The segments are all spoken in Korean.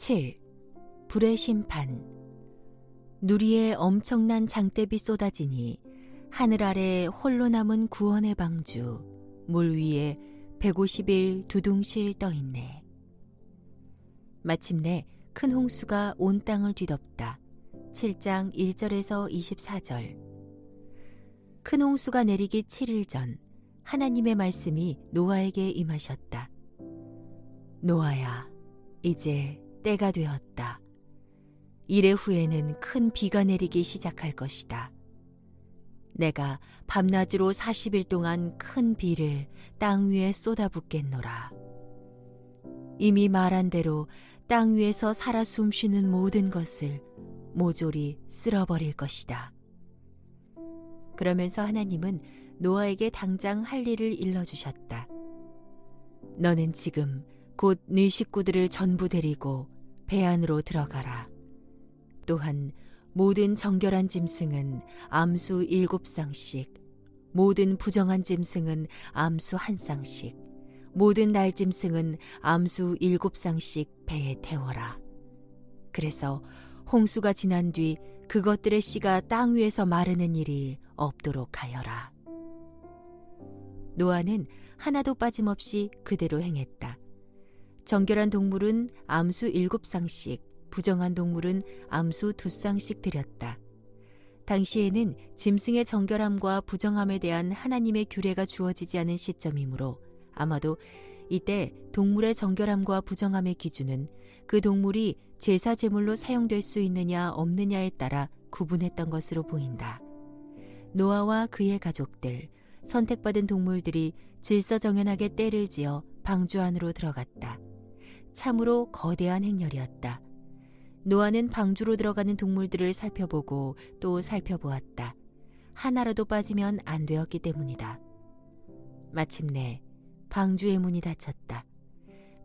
7. 불의 심판 누리에 엄청난 장대비 쏟아지니 하늘 아래 홀로 남은 구원의 방주 물 위에 150일 두둥실 떠 있네. 마침내 큰 홍수가 온 땅을 뒤덮다. 7장 1절에서 24절. 큰 홍수가 내리기 7일 전 하나님의 말씀이 노아에게 임하셨다. 노아야, 이제 때가 되었다. 이래 후에는 큰 비가 내리기 시작할 것이다. 내가 밤낮으로 40일 동안 큰 비를 땅 위에 쏟아붓겠노라. 이미 말한 대로 땅 위에서 살아 숨쉬는 모든 것을 모조리 쓸어버릴 것이다. 그러면서 하나님은 노아에게 당장 할 일을 일러주셨다. 너는 지금 곧 네 식구들을 전부 데리고 배 안으로 들어가라. 또한 모든 정결한 짐승은 암수 일곱 쌍씩, 모든 부정한 짐승은 암수 한 쌍씩, 모든 날 짐승은 암수 일곱 쌍씩 배에 태워라. 그래서 홍수가 지난 뒤 그것들의 씨가 땅 위에서 마르는 일이 없도록 하여라. 노아는 하나도 빠짐없이 그대로 행했다. 정결한 동물은 암수 일곱 쌍씩, 부정한 동물은 암수 두 쌍씩 드렸다. 당시에는 짐승의 정결함과 부정함에 대한 하나님의 규례가 주어지지 않은 시점이므로 아마도 이때 동물의 정결함과 부정함의 기준은 그 동물이 제사 제물로 사용될 수 있느냐 없느냐에 따라 구분했던 것으로 보인다. 노아와 그의 가족들, 선택받은 동물들이 질서정연하게 때를 지어 방주 안으로 들어갔다. 참으로 거대한 행렬이었다. 노아는 방주로 들어가는 동물들을 살펴보고 또 살펴보았다. 하나라도 빠지면 안 되었기 때문이다. 마침내 방주의 문이 닫혔다.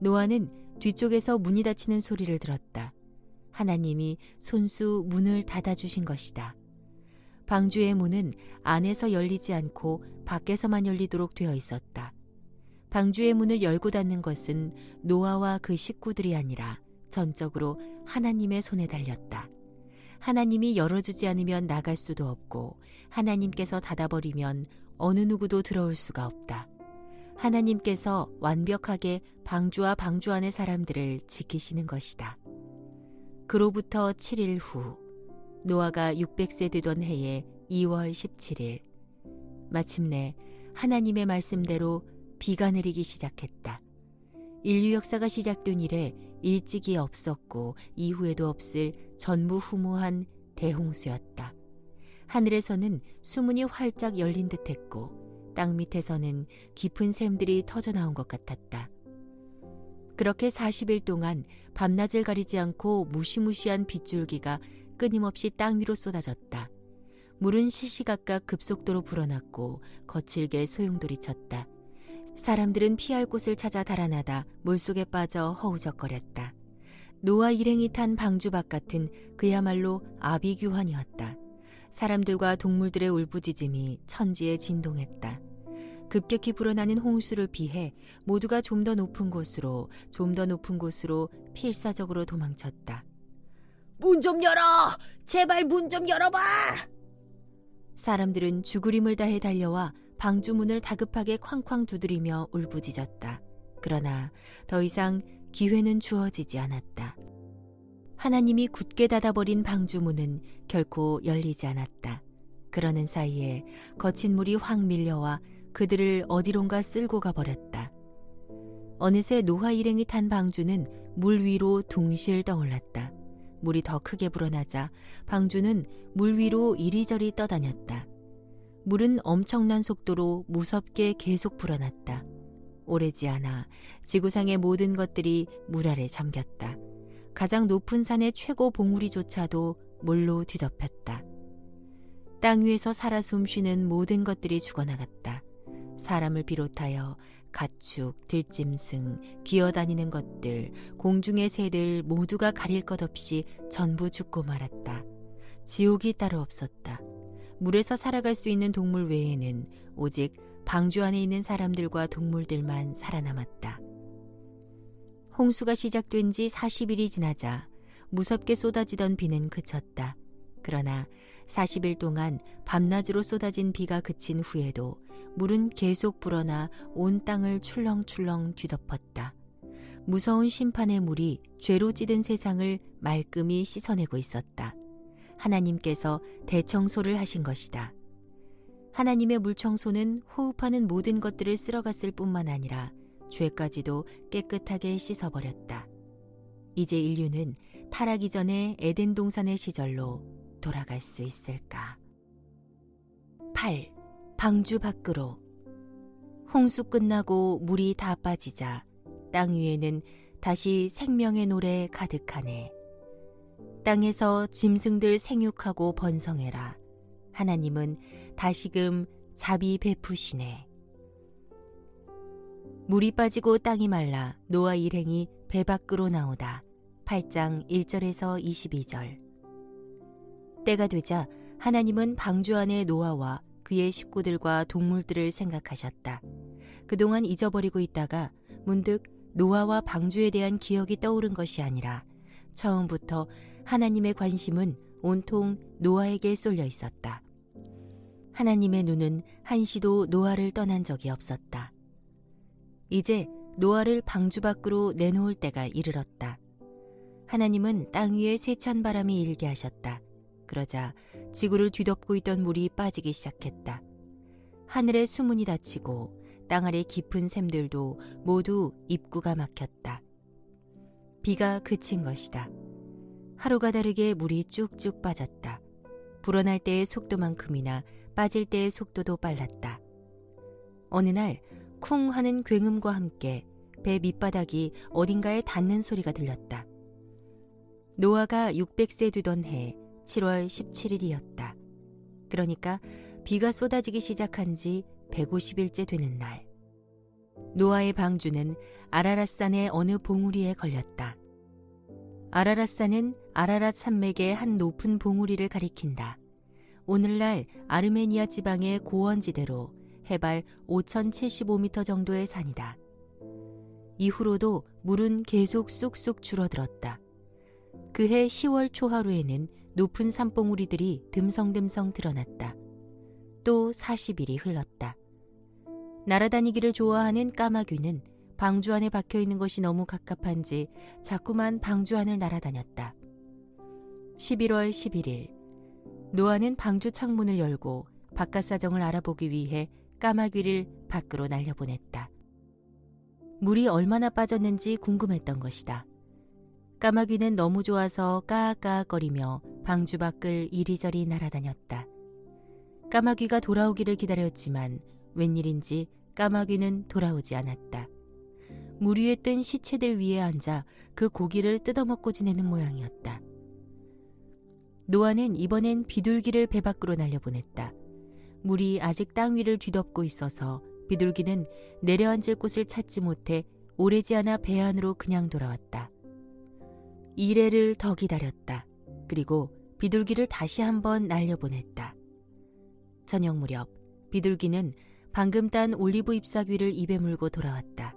노아는 뒤쪽에서 문이 닫히는 소리를 들었다. 하나님이 손수 문을 닫아주신 것이다. 방주의 문은 안에서 열리지 않고 밖에서만 열리도록 되어 있었다. 방주의 문을 열고 닫는 것은 노아와 그 식구들이 아니라 전적으로 하나님의 손에 달렸다. 하나님이 열어주지 않으면 나갈 수도 없고 하나님께서 닫아버리면 어느 누구도 들어올 수가 없다. 하나님께서 완벽하게 방주와 방주 안의 사람들을 지키시는 것이다. 그로부터 7일 후 노아가 600세 되던 해의 2월 17일 마침내 하나님의 말씀대로 비가 내리기 시작했다. 인류 역사가 시작된 이래 일찍이 없었고 이후에도 없을 전무후무한 대홍수였다. 하늘에서는 수문이 활짝 열린 듯했고 땅 밑에서는 깊은 샘들이 터져 나온 것 같았다. 그렇게 40일 동안 밤낮을 가리지 않고 무시무시한 빗줄기가 끊임없이 땅 위로 쏟아졌다. 물은 시시각각 급속도로 불어났고 거칠게 소용돌이쳤다. 사람들은 피할 곳을 찾아 달아나다 물속에 빠져 허우적거렸다. 노아 일행이 탄 방주 바깥은 그야말로 아비규환이었다. 사람들과 동물들의 울부짖음이 천지에 진동했다. 급격히 불어나는 홍수를 피해 모두가 좀 더 높은 곳으로 좀 더 높은 곳으로 필사적으로 도망쳤다. 문 좀 열어! 제발 문 좀 열어봐! 사람들은 죽으림을 다해 달려와 방주문을 다급하게 쾅쾅 두드리며 울부짖었다. 그러나 더 이상 기회는 주어지지 않았다. 하나님이 굳게 닫아버린 방주문은 결코 열리지 않았다. 그러는 사이에 거친 물이 확 밀려와 그들을 어디론가 쓸고 가버렸다. 어느새 노화 일행이 탄 방주는 물 위로 둥실 떠올랐다. 물이 더 크게 불어나자 방주는 물 위로 이리저리 떠다녔다. 물은 엄청난 속도로 무섭게 계속 불어났다. 오래지 않아 지구상의 모든 것들이 물 아래 잠겼다. 가장 높은 산의 최고 봉우리조차도 물로 뒤덮였다. 땅 위에서 살아 숨쉬는 모든 것들이 죽어나갔다. 사람을 비롯하여 가축, 들짐승, 기어다니는 것들, 공중의 새들 모두가 가릴 것 없이 전부 죽고 말았다. 지옥이 따로 없었다. 물에서 살아갈 수 있는 동물 외에는 오직 방주 안에 있는 사람들과 동물들만 살아남았다. 홍수가 시작된 지 40일이 지나자 무섭게 쏟아지던 비는 그쳤다. 그러나 40일 동안 밤낮으로 쏟아진 비가 그친 후에도 물은 계속 불어나 온 땅을 출렁출렁 뒤덮었다. 무서운 심판의 물이 죄로 찌든 세상을 말끔히 씻어내고 있었다. 하나님께서 대청소를 하신 것이다. 하나님의 물청소는 호흡하는 모든 것들을 쓸어갔을 뿐만 아니라 죄까지도 깨끗하게 씻어버렸다. 이제 인류는 타락 이전의 에덴 동산의 시절로 돌아갈 수 있을까? 8. 방주 밖으로 홍수 끝나고 물이 다 빠지자 땅 위에는 다시 생명의 노래 가득하네. 땅에서 짐승들 생육하고 번성해라. 하나님은 다시금 자비 베푸시네. 물이 빠지고 땅이 말라 노아 일행이 배 밖으로 나오다. 8장 1절에서 22절. 때가 되자 하나님은 방주 안에 노아와 그의 식구들과 동물들을 생각하셨다. 그동안 잊어버리고 있다가 문득 노아와 방주에 대한 기억이 떠오른 것이 아니라 처음부터 하나님의 관심은 온통 노아에게 쏠려 있었다. 하나님의 눈은 한시도 노아를 떠난 적이 없었다. 이제 노아를 방주 밖으로 내놓을 때가 이르렀다. 하나님은 땅 위에 세찬 바람이 일게 하셨다. 그러자 지구를 뒤덮고 있던 물이 빠지기 시작했다. 하늘의 수문이 닫히고 땅 아래 깊은 샘들도 모두 입구가 막혔다. 비가 그친 것이다. 하루가 다르게 물이 쭉쭉 빠졌다. 불어날 때의 속도만큼이나 빠질 때의 속도도 빨랐다. 어느 날 쿵 하는 굉음과 함께 배 밑바닥이 어딘가에 닿는 소리가 들렸다. 노아가 600세 되던 해 7월 17일이었다. 그러니까 비가 쏟아지기 시작한 지 150일째 되는 날. 노아의 방주는 아라랏산의 어느 봉우리에 걸렸다. 아라랏산은 아라랏 산맥의 한 높은 봉우리를 가리킨다. 오늘날 아르메니아 지방의 고원지대로 해발 5,075m 정도의 산이다. 이후로도 물은 계속 쑥쑥 줄어들었다. 그해 10월 초하루에는 높은 산봉우리들이 듬성듬성 드러났다. 또 40일이 흘렀다. 날아다니기를 좋아하는 까마귀는 방주 안에 박혀 있는 것이 너무 갑갑한지 자꾸만 방주 안을 날아다녔다. 11월 11일 노아는 방주 창문을 열고 바깥 사정을 알아보기 위해 까마귀를 밖으로 날려보냈다. 물이 얼마나 빠졌는지 궁금했던 것이다. 까마귀는 너무 좋아서 까악까악거리며 방주 밖을 이리저리 날아다녔다. 까마귀가 돌아오기를 기다렸지만 웬일인지 까마귀는 돌아오지 않았다. 물 위에 뜬 시체들 위에 앉아 그 고기를 뜯어먹고 지내는 모양이었다. 노아는 이번엔 비둘기를 배 밖으로 날려보냈다. 물이 아직 땅 위를 뒤덮고 있어서 비둘기는 내려앉을 곳을 찾지 못해 오래지 않아 배 안으로 그냥 돌아왔다. 이래를 더 기다렸다. 그리고 비둘기를 다시 한번 날려보냈다. 저녁 무렵 비둘기는 방금 딴 올리브 잎사귀를 입에 물고 돌아왔다.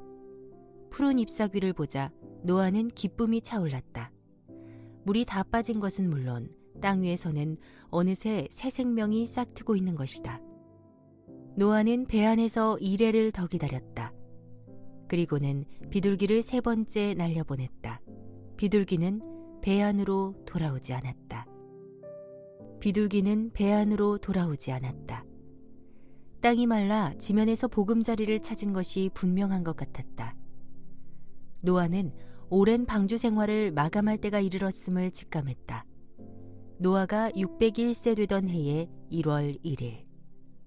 푸른 잎사귀를 보자 노아는 기쁨이 차올랐다. 물이 다 빠진 것은 물론 땅 위에서는 어느새 새 생명이 싹트고 있는 것이다. 노아는 배 안에서 이래를 더 기다렸다. 그리고는 비둘기를 세 번째 날려보냈다. 비둘기는 배 안으로 돌아오지 않았다. 비둘기는 배 안으로 돌아오지 않았다. 땅이 말라 지면에서 보금자리를 찾은 것이 분명한 것 같았다. 노아는 오랜 방주 생활을 마감할 때가 이르렀음을 직감했다. 노아가 601세 되던 해의 1월 1일.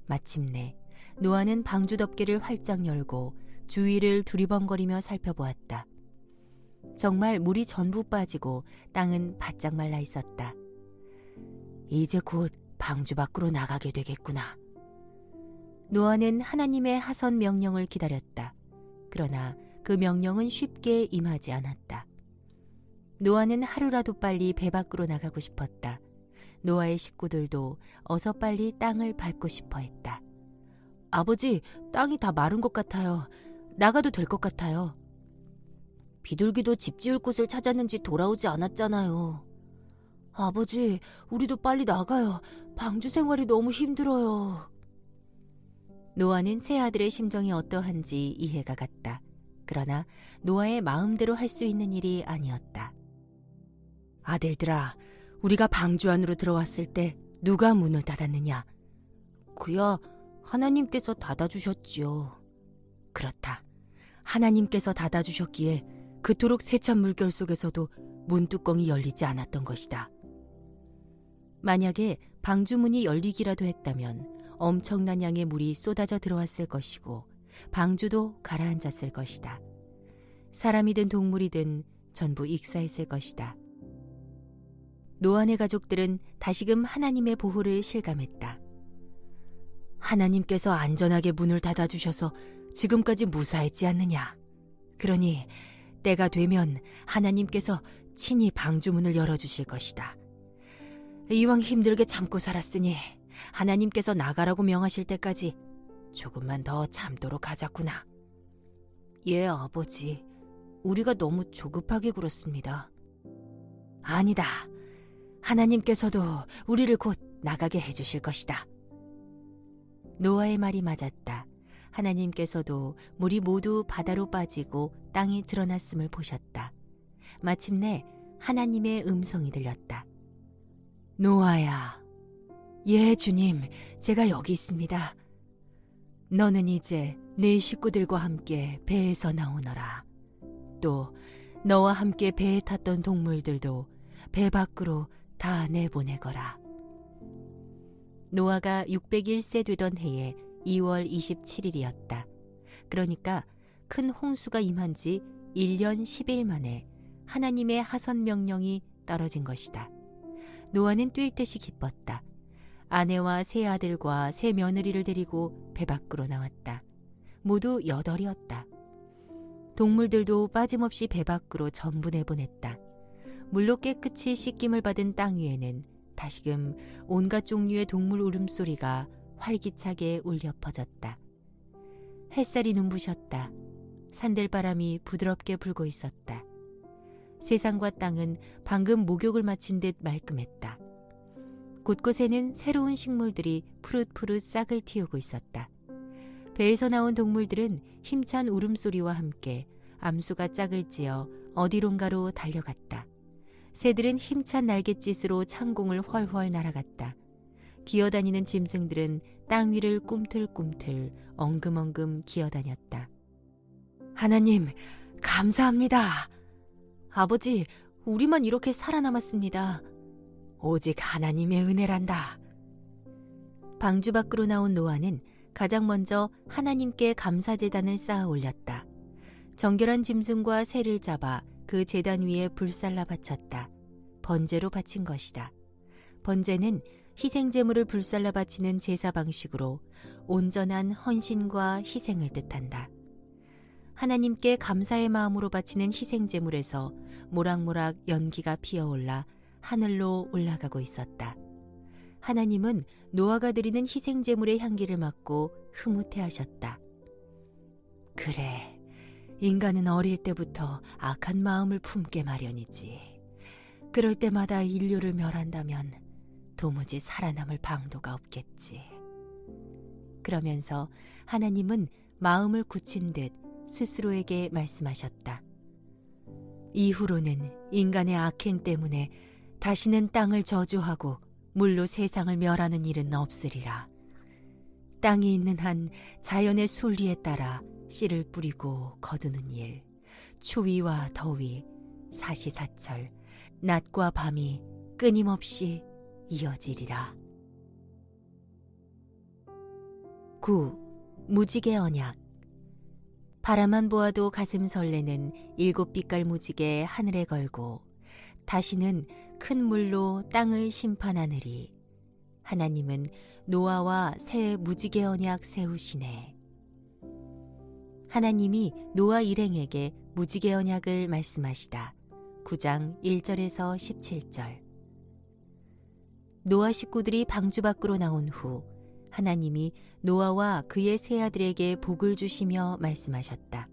마침내 노아는 방주 덮개를 활짝 열고 주위를 두리번거리며 살펴보았다. 정말 물이 전부 빠지고 땅은 바짝 말라 있었다. 이제 곧 방주 밖으로 나가게 되겠구나. 노아는 하나님의 하선 명령을 기다렸다. 그러나 그 명령은 쉽게 임하지 않았다. 노아는 하루라도 빨리 배 밖으로 나가고 싶었다. 노아의 식구들도 어서 빨리 땅을 밟고 싶어 했다. 아버지, 땅이 다 마른 것 같아요. 나가도 될 것 같아요. 비둘기도 집 지을 곳을 찾았는지 돌아오지 않았잖아요. 아버지, 우리도 빨리 나가요. 방주 생활이 너무 힘들어요. 노아는 새 아들의 심정이 어떠한지 이해가 갔다. 그러나 노아의 마음대로 할 수 있는 일이 아니었다. 아들들아, 우리가 방주 안으로 들어왔을 때 누가 문을 닫았느냐? 그야 하나님께서 닫아주셨지요. 그렇다. 하나님께서 닫아주셨기에 그토록 세찬 물결 속에서도 문뚜껑이 열리지 않았던 것이다. 만약에 방주문이 열리기라도 했다면 엄청난 양의 물이 쏟아져 들어왔을 것이고 방주도 가라앉았을 것이다. 사람이든 동물이든 전부 익사했을 것이다. 노안의 가족들은 다시금 하나님의 보호를 실감했다. 하나님께서 안전하게 문을 닫아주셔서 지금까지 무사했지 않느냐. 그러니 때가 되면 하나님께서 친히 방주문을 열어주실 것이다. 이왕 힘들게 참고 살았으니 하나님께서 나가라고 명하실 때까지 조금만 더 참도록 하자꾸나. 예, 아버지. 우리가 너무 조급하게 굴었습니다. 아니다. 하나님께서도 우리를 곧 나가게 해주실 것이다. 노아의 말이 맞았다. 하나님께서도 물이 모두 바다로 빠지고 땅이 드러났음을 보셨다. 마침내 하나님의 음성이 들렸다. 노아야. 예, 주님. 제가 여기 있습니다. 너는 이제 네 식구들과 함께 배에서 나오너라. 또 너와 함께 배에 탔던 동물들도 배 밖으로 다 내보내거라. 노아가 601세 되던 해에 2월 27일이었다. 그러니까 큰 홍수가 임한 지 1년 10일 만에 하나님의 하선 명령이 떨어진 것이다. 노아는 뛸 듯이 기뻤다. 아내와 세 아들과 세 며느리를 데리고 배 밖으로 나왔다. 모두 여덟이었다. 동물들도 빠짐없이 배 밖으로 전부 내보냈다. 물로 깨끗이 씻김을 받은 땅 위에는 다시금 온갖 종류의 동물 울음소리가 활기차게 울려 퍼졌다. 햇살이 눈부셨다. 산들바람이 부드럽게 불고 있었다. 세상과 땅은 방금 목욕을 마친 듯 말끔했다. 곳곳에는 새로운 식물들이 푸릇푸릇 싹을 틔우고 있었다. 배에서 나온 동물들은 힘찬 울음소리와 함께 암수가 짝을 지어 어디론가로 달려갔다. 새들은 힘찬 날갯짓으로 창공을 훨훨 날아갔다. 기어다니는 짐승들은 땅 위를 꿈틀꿈틀 엉금엉금 기어다녔다. 하나님, 감사합니다. 아버지, 우리만 이렇게 살아남았습니다. 오직 하나님의 은혜란다. 방주 밖으로 나온 노아는 가장 먼저 하나님께 감사재단을 쌓아 올렸다. 정결한 짐승과 새를 잡아 그 재단 위에 불살라 바쳤다. 번제로 바친 것이다. 번제는 희생제물을 불살라 바치는 제사 방식으로 온전한 헌신과 희생을 뜻한다. 하나님께 감사의 마음으로 바치는 희생제물에서 모락모락 연기가 피어올라 하늘로 올라가고 있었다. 하나님은 노아가 드리는 희생 제물의 향기를 맡고 흐뭇해 하셨다. 그래, 인간은 어릴 때부터 악한 마음을 품게 마련이지. 그럴 때마다 인류를 멸한다면 도무지 살아남을 방도가 없겠지. 그러면서 하나님은 마음을 굳힌 듯 스스로에게 말씀하셨다. 이후로는 인간의 악행 때문에 다시는 땅을 저주하고 물로 세상을 멸하는 일은 없으리라. 땅이 있는 한 자연의 순리에 따라 씨를 뿌리고 거두는 일, 추위와 더위, 사시사철, 낮과 밤이 끊임없이 이어지리라. 9. 무지개 언약 바라만 보아도 가슴 설레는 일곱 빛깔 무지개 하늘에 걸고 다시는 큰 물로 땅을 심판하느리 하나님은 노아와 새 무지개 언약 세우시네. 하나님이 노아 일행에게 무지개 언약을 말씀하시다. 9장 1절에서 17절. 노아 식구들이 방주 밖으로 나온 후 하나님이 노아와 그의 세 아들에게 복을 주시며 말씀하셨다.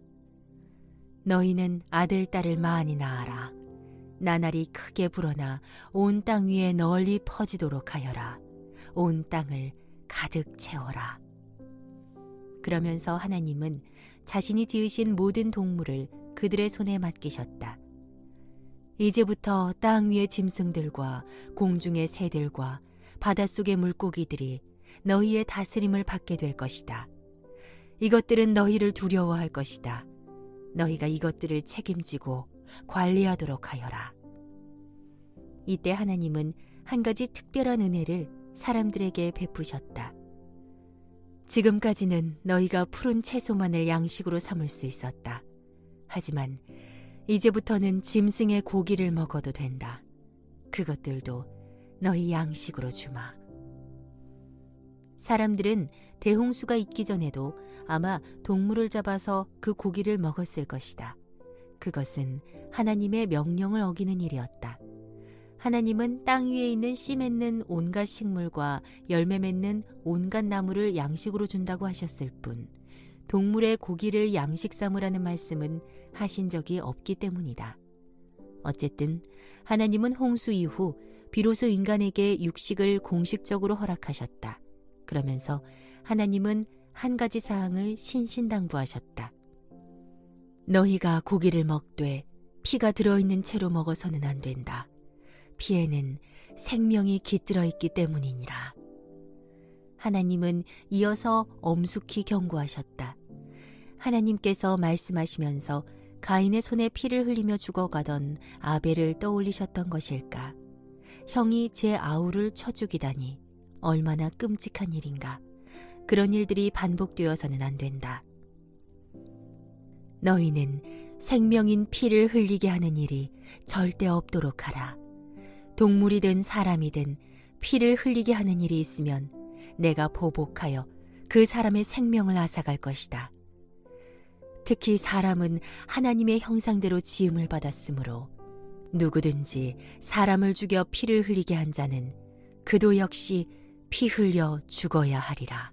너희는 아들 딸을 많이 낳아라. 나날이 크게 불어나 온 땅 위에 널리 퍼지도록 하여라. 온 땅을 가득 채워라. 그러면서 하나님은 자신이 지으신 모든 동물을 그들의 손에 맡기셨다. 이제부터 땅 위의 짐승들과 공중의 새들과 바닷속의 물고기들이 너희의 다스림을 받게 될 것이다. 이것들은 너희를 두려워할 것이다. 너희가 이것들을 책임지고 관리하도록 하여라. 이때 하나님은 한 가지 특별한 은혜를 사람들에게 베푸셨다. 지금까지는 너희가 푸른 채소만을 양식으로 삼을 수 있었다. 하지만 이제부터는 짐승의 고기를 먹어도 된다. 그것들도 너희 양식으로 주마. 사람들은 대홍수가 있기 전에도 아마 동물을 잡아서 그 고기를 먹었을 것이다. 그것은 하나님의 명령을 어기는 일이었다. 하나님은 땅 위에 있는 씨 맺는 온갖 식물과 열매 맺는 온갖 나무를 양식으로 준다고 하셨을 뿐, 동물의 고기를 양식 삼으라는 말씀은 하신 적이 없기 때문이다. 어쨌든 하나님은 홍수 이후 비로소 인간에게 육식을 공식적으로 허락하셨다. 그러면서 하나님은 한 가지 사항을 신신당부하셨다. 너희가 고기를 먹되 피가 들어있는 채로 먹어서는 안 된다. 피에는 생명이 깃들어 있기 때문이니라. 하나님은 이어서 엄숙히 경고하셨다. 하나님께서 말씀하시면서 가인의 손에 피를 흘리며 죽어가던 아벨을 떠올리셨던 것일까? 형이 제 아우를 쳐 죽이다니 얼마나 끔찍한 일인가. 그런 일들이 반복되어서는 안 된다. 너희는 생명인 피를 흘리게 하는 일이 절대 없도록 하라. 동물이든 사람이든 피를 흘리게 하는 일이 있으면 내가 보복하여 그 사람의 생명을 앗아갈 것이다. 특히 사람은 하나님의 형상대로 지음을 받았으므로 누구든지 사람을 죽여 피를 흘리게 한 자는 그도 역시 피 흘려 죽어야 하리라.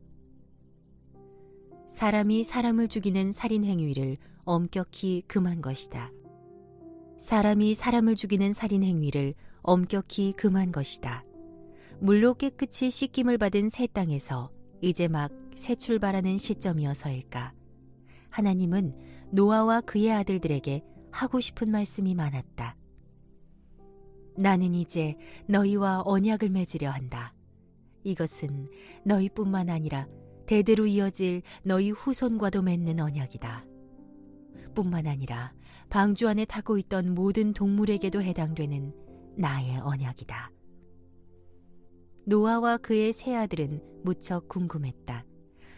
사람이 사람을 죽이는 살인 행위를 엄격히 금한 것이다. 사람이 사람을 죽이는 살인 행위를 엄격히 금한 것이다. 물로 깨끗이 씻김을 받은 새 땅에서 이제 막 새 출발하는 시점이어서일까. 하나님은 노아와 그의 아들들에게 하고 싶은 말씀이 많았다. 나는 이제 너희와 언약을 맺으려 한다. 이것은 너희뿐만 아니라 대대로 이어질 너희 후손과도 맺는 언약이다. 뿐만 아니라 방주 안에 타고 있던 모든 동물에게도 해당되는 나의 언약이다. 노아와 그의 세 아들은 무척 궁금했다.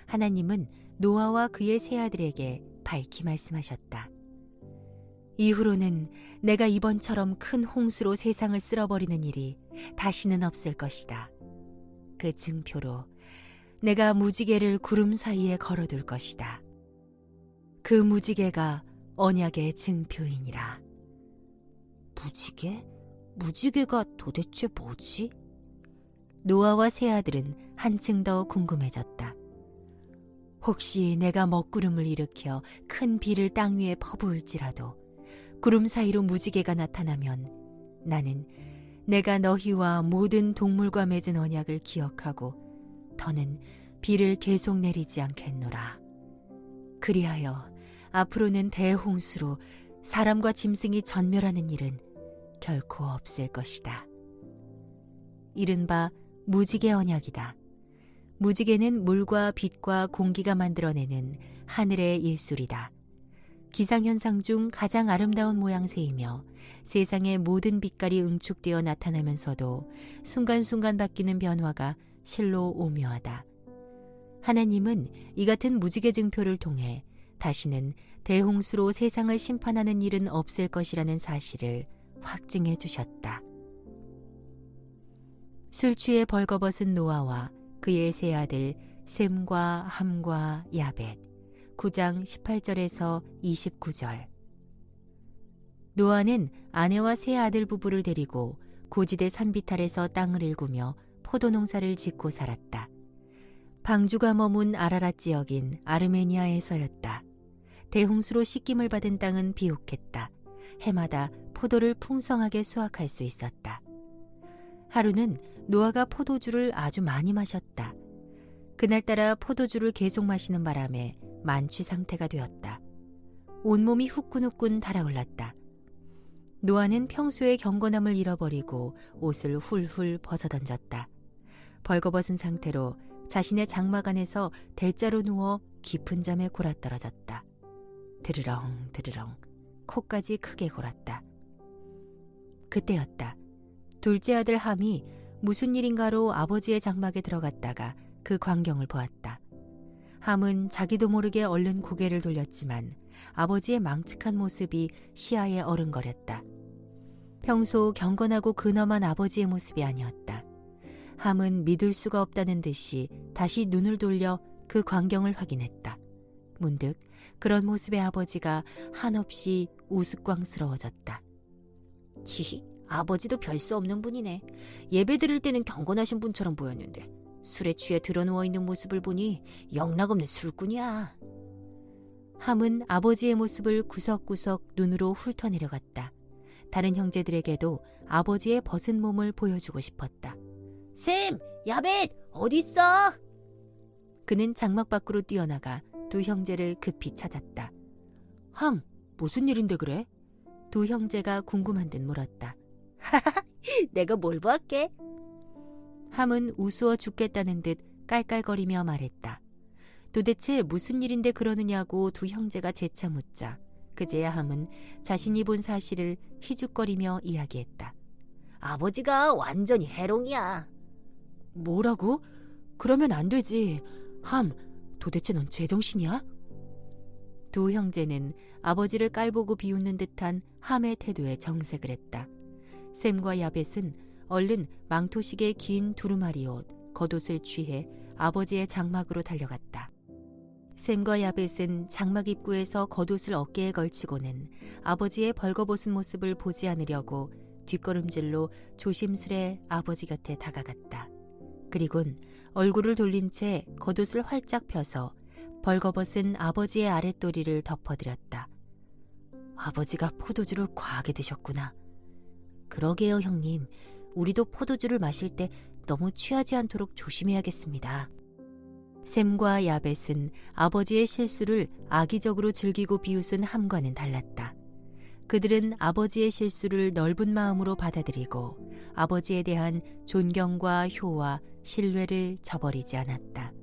하나님은 노아와 그의 세 아들에게 밝히 말씀하셨다. 이후로는 내가 이번처럼 큰 홍수로 세상을 쓸어버리는 일이 다시는 없을 것이다. 그 증표로 내가 무지개를 구름 사이에 걸어둘 것이다. 그 무지개가 언약의 증표이니라. 무지개? 무지개가 도대체 뭐지? 노아와 세 아들은 한층 더 궁금해졌다. 혹시 내가 먹구름을 일으켜 큰 비를 땅 위에 퍼부을지라도 구름 사이로 무지개가 나타나면 나는 내가 너희와 모든 동물과 맺은 언약을 기억하고 더는 비를 계속 내리지 않겠노라. 그리하여 앞으로는 대홍수로 사람과 짐승이 전멸하는 일은 결코 없을 것이다. 이른바 무지개 언약이다. 무지개는 물과 빛과 공기가 만들어내는 하늘의 일술이다. 기상현상 중 가장 아름다운 모양새이며 세상의 모든 빛깔이 응축되어 나타나면서도 순간순간 바뀌는 변화가 실로 오묘하다. 하나님은 이 같은 무지개 증표를 통해 다시는 대홍수로 세상을 심판하는 일은 없을 것이라는 사실을 확증해 주셨다. 술 취해 벌거벗은 노아와 그의 세 아들 셈과 함과 야벳 9장 18절에서 29절 노아는 아내와 세 아들 부부를 데리고 고지대 산비탈에서 땅을 일구며 포도 농사를 짓고 살았다. 방주가 머문 아라랏 지역인 아르메니아에서였다. 대홍수로 씻김을 받은 땅은 비옥했다. 해마다 포도를 풍성하게 수확할 수 있었다. 하루는 노아가 포도주를 아주 많이 마셨다. 그날따라 포도주를 계속 마시는 바람에 만취 상태가 되었다. 온몸이 후끈후끈 달아올랐다. 노아는 평소의 경건함을 잃어버리고 옷을 훌훌 벗어던졌다. 벌거벗은 상태로 자신의 장막 안에서 대자로 누워 깊은 잠에 골아떨어졌다. 드르렁 드르렁 코까지 크게 골았다. 그때였다. 둘째 아들 함이 무슨 일인가로 아버지의 장막에 들어갔다가 그 광경을 보았다. 함은 자기도 모르게 얼른 고개를 돌렸지만 아버지의 망측한 모습이 시야에 어른거렸다. 평소 경건하고 근엄한 아버지의 모습이 아니었다. 함은 믿을 수가 없다는 듯이 다시 눈을 돌려 그 광경을 확인했다. 문득 그런 모습의 아버지가 한없이 우스꽝스러워졌다. 히히, 아버지도 별 수 없는 분이네. 예배 드릴 때는 경건하신 분처럼 보였는데 술에 취해 드러누워 있는 모습을 보니 영락없는 술꾼이야. 함은 아버지의 모습을 구석구석 눈으로 훑어내려갔다. 다른 형제들에게도 아버지의 벗은 몸을 보여주고 싶었다. 샘, 야벳, 어디 있어? 그는 장막 밖으로 뛰어나가 두 형제를 급히 찾았다. 함, 무슨 일인데 그래? 두 형제가 궁금한 듯 물었다. 내가 뭘 보았게? 함은 우스워 죽겠다는 듯 깔깔거리며 말했다. 도대체 무슨 일인데 그러느냐고 두 형제가 재차 묻자 그제야 함은 자신이 본 사실을 희죽거리며 이야기했다. 아버지가 완전히 해롱이야. 뭐라고? 그러면 안 되지. 함, 도대체 넌 제정신이야? 두 형제는 아버지를 깔보고 비웃는 듯한 함의 태도에 정색을 했다. 샘과 야벳은 얼른 망토식의 긴 두루마리 옷, 겉옷을 취해 아버지의 장막으로 달려갔다. 샘과 야벳은 장막 입구에서 겉옷을 어깨에 걸치고는 아버지의 벌거벗은 모습을 보지 않으려고 뒷걸음질로 조심스레 아버지 곁에 다가갔다. 그리곤 얼굴을 돌린 채 겉옷을 활짝 펴서 벌거벗은 아버지의 아랫도리를 덮어드렸다. 아버지가 포도주를 과하게 드셨구나. 그러게요, 형님. 우리도 포도주를 마실 때 너무 취하지 않도록 조심해야겠습니다. 샘과 야벳은 아버지의 실수를 악의적으로 즐기고 비웃은 함과는 달랐다. 그들은 아버지의 실수를 넓은 마음으로 받아들이고 아버지에 대한 존경과 효와 신뢰를 저버리지 않았다.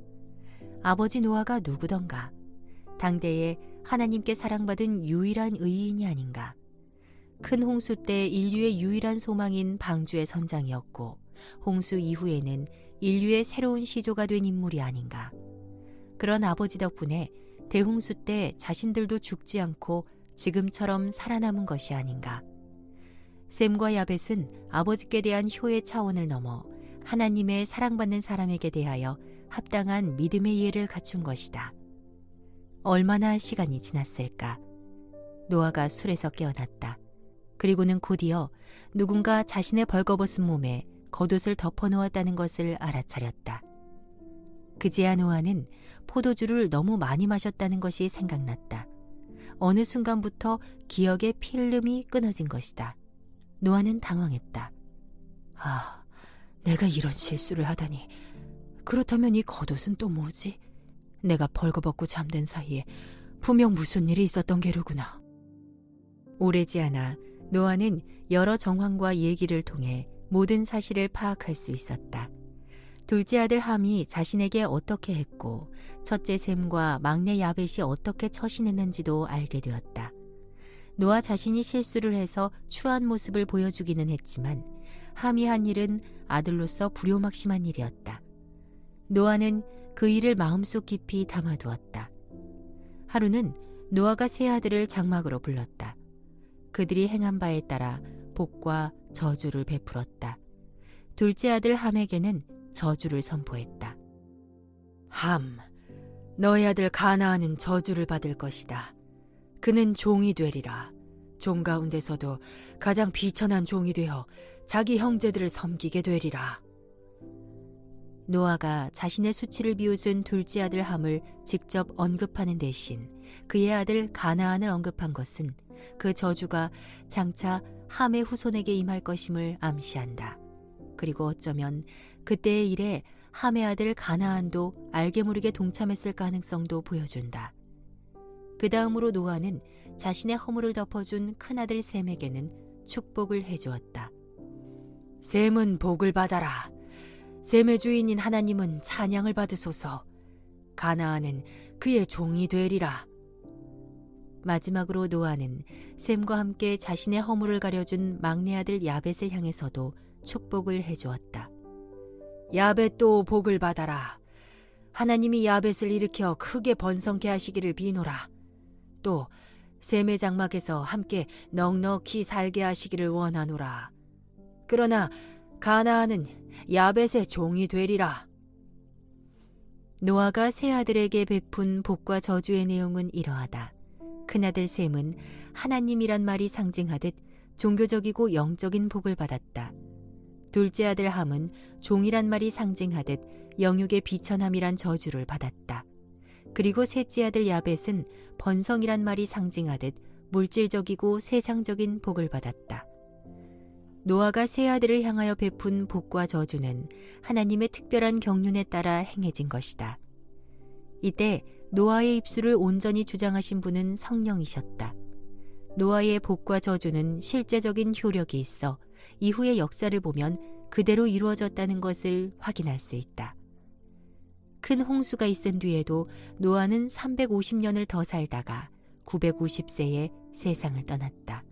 아버지 노아가 누구던가? 당대에 하나님께 사랑받은 유일한 의인이 아닌가? 큰 홍수 때 인류의 유일한 소망인 방주의 선장이었고 홍수 이후에는 인류의 새로운 시조가 된 인물이 아닌가? 그런 아버지 덕분에 대홍수 때 자신들도 죽지 않고 지금처럼 살아남은 것이 아닌가? 샘과 야벳은 아버지께 대한 효의 차원을 넘어 하나님의 사랑받는 사람에게 대하여 합당한 믿음의 이해를 갖춘 것이다. 얼마나 시간이 지났을까? 노아가 술에서 깨어났다. 그리고는 곧이어 누군가 자신의 벌거벗은 몸에 겉옷을 덮어놓았다는 것을 알아차렸다. 그제야 노아는 포도주를 너무 많이 마셨다는 것이 생각났다. 어느 순간부터 기억의 필름이 끊어진 것이다. 노아는 당황했다. 아, 내가 이런 실수를 하다니. 그렇다면 이 겉옷은 또 뭐지? 내가 벌거벗고 잠든 사이에 분명 무슨 일이 있었던 게로구나. 오래지 않아 노아는 여러 정황과 얘기를 통해 모든 사실을 파악할 수 있었다. 둘째 아들 함이 자신에게 어떻게 했고 첫째 샘과 막내 야벳이 어떻게 처신했는지도 알게 되었다. 노아 자신이 실수를 해서 추한 모습을 보여주기는 했지만 함이 한 일은 아들로서 불효막심한 일이었다. 노아는 그 일을 마음속 깊이 담아두었다. 하루는 노아가 세 아들을 장막으로 불렀다. 그들이 행한 바에 따라 복과 저주를 베풀었다. 둘째 아들 함에게는 저주를 선포했다. 함, 너의 아들 가나안은 저주를 받을 것이다. 그는 종이 되리라. 종 가운데서도 가장 비천한 종이 되어 자기 형제들을 섬기게 되리라. 노아가 자신의 수치를 비웃은 둘째 아들 함을 직접 언급하는 대신 그의 아들 가나안을 언급한 것은 그 저주가 장차 함의 후손에게 임할 것임을 암시한다. 그리고 어쩌면 그때의 일에 함의 아들 가나안도 알게 모르게 동참했을 가능성도 보여준다. 그 다음으로 노아는 자신의 허물을 덮어준 큰아들 셈에게는 축복을 해주었다. 셈은 복을 받아라. 셈의 주인인 하나님은 찬양을 받으소서. 가나안은 그의 종이 되리라. 마지막으로 노아는 셈과 함께 자신의 허물을 가려준 막내 아들 야벳을 향해서도 축복을 해주었다. 야벳도 복을 받아라. 하나님이 야벳을 일으켜 크게 번성케 하시기를 비노라. 또 셈의 장막에서 함께 넉넉히 살게 하시기를 원하노라. 그러나 가나안은 야벳의 종이 되리라. 노아가 세 아들에게 베푼 복과 저주의 내용은 이러하다. 큰아들 셈은 하나님이란 말이 상징하듯 종교적이고 영적인 복을 받았다. 둘째 아들 함은 종이란 말이 상징하듯 영육의 비천함이란 저주를 받았다. 그리고 셋째 아들 야벳은 번성이란 말이 상징하듯 물질적이고 세상적인 복을 받았다. 노아가 세 아들을 향하여 베푼 복과 저주는 하나님의 특별한 경륜에 따라 행해진 것이다. 이때 노아의 입술을 온전히 주장하신 분은 성령이셨다. 노아의 복과 저주는 실제적인 효력이 있어 이후의 역사를 보면 그대로 이루어졌다는 것을 확인할 수 있다. 큰 홍수가 있은 뒤에도 노아는 350년을 더 살다가 950세에 세상을 떠났다.